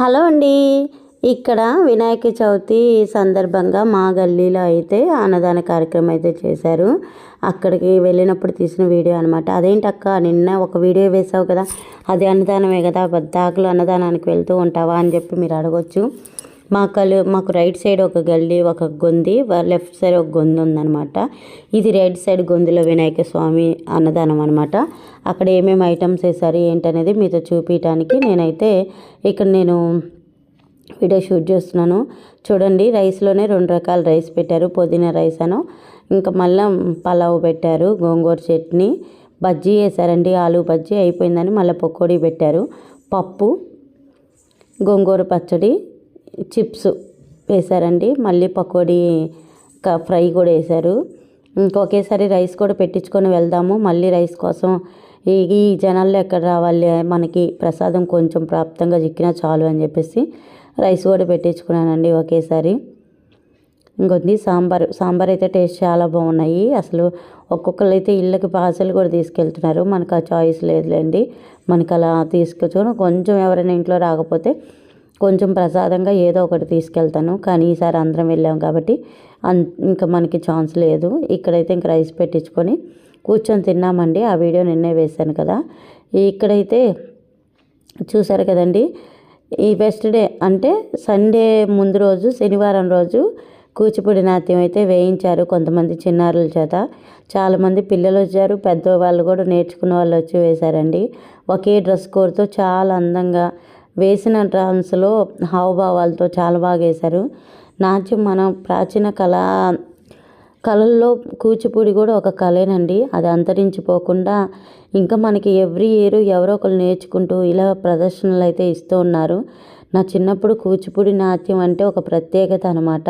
Hello అండి. ఇక్కడ వినాయక చవితి సందర్భంగా మా గల్లీలో అయితే అన్నదాన కార్యక్రమం అయితే చేశారు. అక్కడికి వెళ్ళినప్పుడు తీసిన వీడియో అనమాట అదేంటక్క నిన్న ఒక వీడియో వేసావు కదా అది అన్నదానమే కదా బద్దాకులు అన్నదానానికి వెళ్తూ ఉంటావా అని చెప్పి మీరు అడగొచ్చు. మా కలు మాకు రైట్ సైడ్ ఒక గల్లీ ఒక గొంది లెఫ్ట్ సైడ్ ఒక గొంది ఉందనమాట ఇది రైట్ సైడ్ గొంతులో వినాయక స్వామి అన్నదానం అనమాట అక్కడ ఏమేమి ఐటమ్స్ వేసారు ఏంటనేది మీతో చూపించడానికి నేనైతే ఇక్కడ నేను వీడియో షూట్ చేస్తున్నాను. చూడండి రైస్లోనే రెండు రకాల రైస్ పెట్టారు. పుదీనా రైస్ అను ఇంకా మళ్ళీ పలావ్ పెట్టారు గోంగూర చట్నీ బజ్జీ వేసారండి ఆలు బజ్జీ అయిపోయిందని మళ్ళీ పకోడీ పెట్టారు. పప్పు గోంగూర పచ్చడి చిప్స్ వేశారండి. మళ్ళీ పకోడీ ఫ్రై కూడా వేశారు. ఇంకొకేసారి రైస్ కూడా పెట్టించుకొని వెళ్దాము. మళ్ళీ రైస్ కోసం ఈ ఈ జనాల్లో ఎక్కడ రావాలి? మనకి ప్రసాదం కొంచెం ప్రాప్తంగా చిక్కినా చాలు అని చెప్పేసి రైస్ కూడా పెట్టించుకున్నానండి ఒకేసారి. ఇంకొద్ది సాంబార్. సాంబార్ అయితే టేస్ట్ చాలా బాగున్నాయి. అసలు ఒక్కొక్కరు అయితే ఇళ్ళకి పార్సల్ కూడా తీసుకెళ్తున్నారు. మనకు ఆ చాయిస్ లేదులేండి. మనకు అలా తీసుకొచ్చుకొని కొంచెం ఎవరైనా ఇంట్లో రాకపోతే కొంచెం ప్రసాదంగా ఏదో ఒకటి తీసుకెళ్తాను. కానీ ఈసారి అందరం వెళ్ళాం కాబట్టి అన్ ఇంకా మనకి ఛాన్స్ లేదు. ఇక్కడైతే ఇంక రైస్ పెట్టించుకొని కూర్చొని తిన్నామండి. ఆ వీడియో నిన్నే వేశాను కదా. ఇక్కడైతే చూసారు కదండి ఈ బెస్ట్ డే అంటే సండే ముందు రోజు శనివారం రోజు కూచిపూడి నాట్యం అయితే వేయించారు కొంతమంది చిన్నారుల చేత. చాలామంది పిల్లలు వచ్చారు పెద్దవాళ్ళు కూడా నేర్చుకున్న వాళ్ళు వచ్చి వేశారండి. ఒకే డ్రెస్ కోడ్తో చాలా అందంగా వేసిన డ్రాన్స్లో హావభావాలతో చాలా బాగా వేశారు. నాట్యం మన ప్రాచీన కళ కళల్లో కూచిపూడి కూడా ఒక కళేనండి. అది అంతరించిపోకుండా ఇంకా మనకి ఎవ్రీ ఇయర్ ఎవరో ఒకరు నేర్చుకుంటూ ఇలా ప్రదర్శనలు అయితే ఇస్తూ ఉన్నారు. నా చిన్నప్పుడు కూచిపూడి నాట్యం అంటే ఒక ప్రత్యేకత అనమాట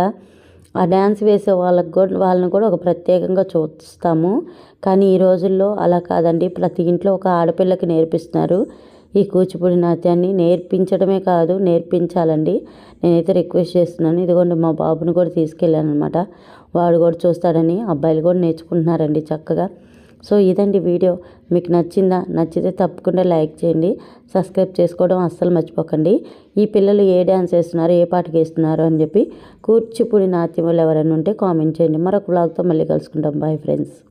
ఆ డ్యాన్స్ వేసే వాళ్ళకి కూడా వాళ్ళని కూడా ఒక ప్రత్యేకంగా చూస్తాము. కానీ ఈ రోజుల్లో అలా కాదండి. ప్రతి ఇంట్లో ఒక ఆడపిల్లకి నేర్పిస్తున్నారు. ఈ కూచిపూడి నాట్యాన్ని నేర్పించడమే కాదు నేర్పించాలండి. నేనైతే రిక్వెస్ట్ చేస్తున్నాను. ఇదిగోండి మా బాబుని కూడా తీసుకెళ్ళాను అనమాట వాడు కూడా చూస్తాడని అబ్బాయిలు కూడా నేర్చుకుంటున్నారండి చక్కగా. సో ఇదండి వీడియో. మీకు నచ్చిందా? నచ్చితే తప్పకుండా లైక్ చేయండి. సబ్స్క్రైబ్ చేసుకోవడం అస్సలు మర్చిపోకండి. ఈ పిల్లలు ఏ డ్యాన్స్ వేస్తున్నారు ఏ పాటకి వేస్తున్నారు అని చెప్పి కూచిపూడి నాట్యం ఎవరైనా ఉంటే కామెంట్ చేయండి. మరొక బ్లాగ్తో మళ్ళీ కలుసుకుంటాం. Bye friends